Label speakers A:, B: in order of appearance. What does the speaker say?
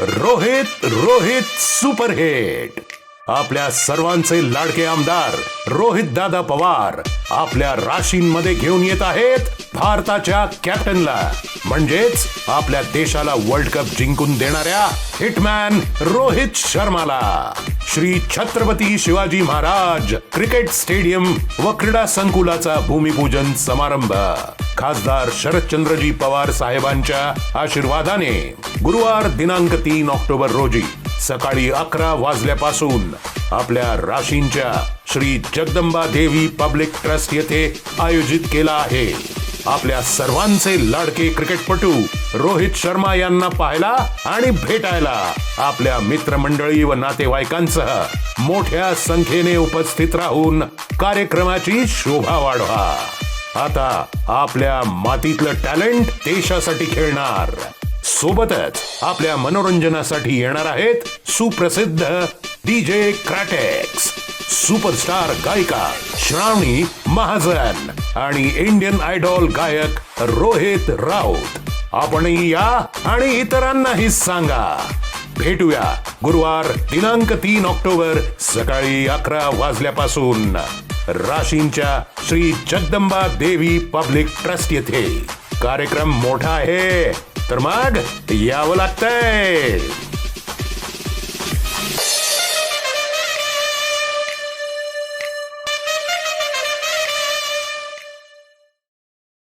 A: Rohit Rohit superhit. आपल्या सर्वांचे लाडके आमदार रोहित दादा पवार आपल्या राशींमध्ये घेऊन येत आहेत भारताच्या कॅप्टनला. म्हणजेच आपल्या देशाला वर्ल्ड कप जिंकून देणाऱ्या हिटमॅन रोहित शर्माला. श्री छत्रपती शिवाजी महाराज क्रिकेट स्टेडियम व क्रीडा संकुलाचा भूमिपूजन समारंभ. खासदार शरदचंद्रजी पवार साहेबांच्या आशीर्वादाने गुरुवार दिनांक तीन ऑक्टोबर रोजी सकाळी अकरा वाजल्यापासून आपल्या राशींच्या श्री जगदंबा देवी पब्लिक ट्रस्ट येथे आयोजित केला आहे. आपल्या सर्वांचे लाडके क्रिकेटपटू रोहित शर्मा यांना पाहायला आणि भेटायला आपल्या मित्रमंडळी व नातेवाईकांसह मोठ्या संख्येने उपस्थित राहून कार्यक्रमाची शोभा वाढवा. आता आपल्या मातीतलं टॅलेंट देशासाठी खेळणार सोबतच आपल्या मनोरंजनासाठी येणार आहेत सुप्रसिद्ध डीजे क्रॅटेक्स सुपरस्टार गायिका श्रावणी महाजन आणि इंडियन आयडॉल गायक रोहित राऊत. आपणही या आणि इतरांनाही सांगा. भेटूया गुरुवार दिनांक तीन ऑक्टोबर सकाळी अकरा वाजल्यापासून. राशींच्या श्री जगदंबा देवी पब्लिक ट्रस्ट येथे. कार्यक्रम मोठा आहे. तर मग यावं लागतंय.